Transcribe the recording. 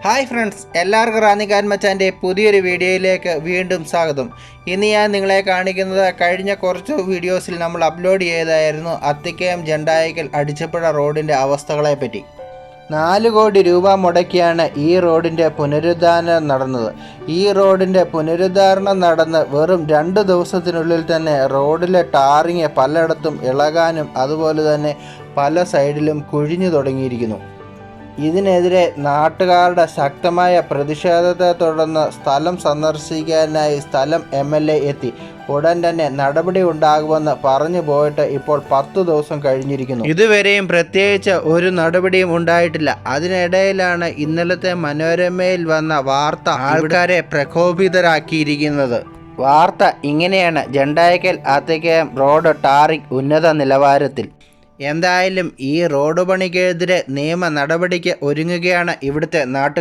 Hi friends എല്ലാവർക്കും റാന്നിക്കാൻ മച്ചാന്റെ പുതിയൊരു വീഡിയോയിലേക്ക് വീണ്ടും സ്വാഗതം. ഇന്ന് ഞാൻ നിങ്ങളെ കാണിക്കുന്നത് കഴിഞ്ഞ കുറച്ച് വീഡിയോസിൽ നമ്മൾ അപ്ലോഡ് ചെയ്തായിരുന്നു അത്തിക്കയം ജണ്ടായിക്കൽ അടിച്ചപ്പുഴ റോഡിന്റെ അവസ്ഥകളെ പറ്റി. നാല് കോടി രൂപ മുടക്കിയാണ് ഈ റോഡിന്റെ പുനരുദ്ധാരണം നടന്നത്. ഈ റോഡിന്റെ പുനരുദ്ധാരണം നടന്ന് വെറും രണ്ട് ദിവസത്തിനുള്ളിൽ തന്നെ റോഡിലെ ടാറിങ് പലയിടത്തും ഇളകാനും അതുപോലെ തന്നെ പല സൈഡിലും കുഴിഞ്ഞു തുടങ്ങിയിരിക്കുന്നു. ഇതിനെതിരെ നാട്ടുകാരുടെ ശക്തമായ പ്രതിഷേധത്തെ തുടർന്ന് സ്ഥലം സന്ദർശിക്കാനായി സ്ഥലം എം എൽ എ എത്തി. ഉടൻ തന്നെ നടപടി ഉണ്ടാകുമെന്ന് പറഞ്ഞു പോയിട്ട് ഇപ്പോൾ പത്തു ദിവസം കഴിഞ്ഞിരിക്കുന്നു. ഇതുവരെയും പ്രത്യേകിച്ച് ഒരു നടപടിയും ഉണ്ടായിട്ടില്ല. അതിനിടയിലാണ് ഇന്നലത്തെ മനോരമയിൽ വന്ന വാർത്ത ആൾക്കാരെ പ്രകോപിതരാക്കിയിരിക്കുന്നത്. വാർത്ത ഇങ്ങനെയാണ്. ജണ്ടായക്കൽ അത്തേക്കയം റോഡ് ടാറിംഗ് ഉന്നത നിലവാരത്തിൽ. എന്തായാലും ഈ റോഡ് പണിക്കെതിരെ നിയമ നടപടിക്ക് ഒരുങ്ങുകയാണ് ഇവിടുത്തെ നാട്ടുകാർ.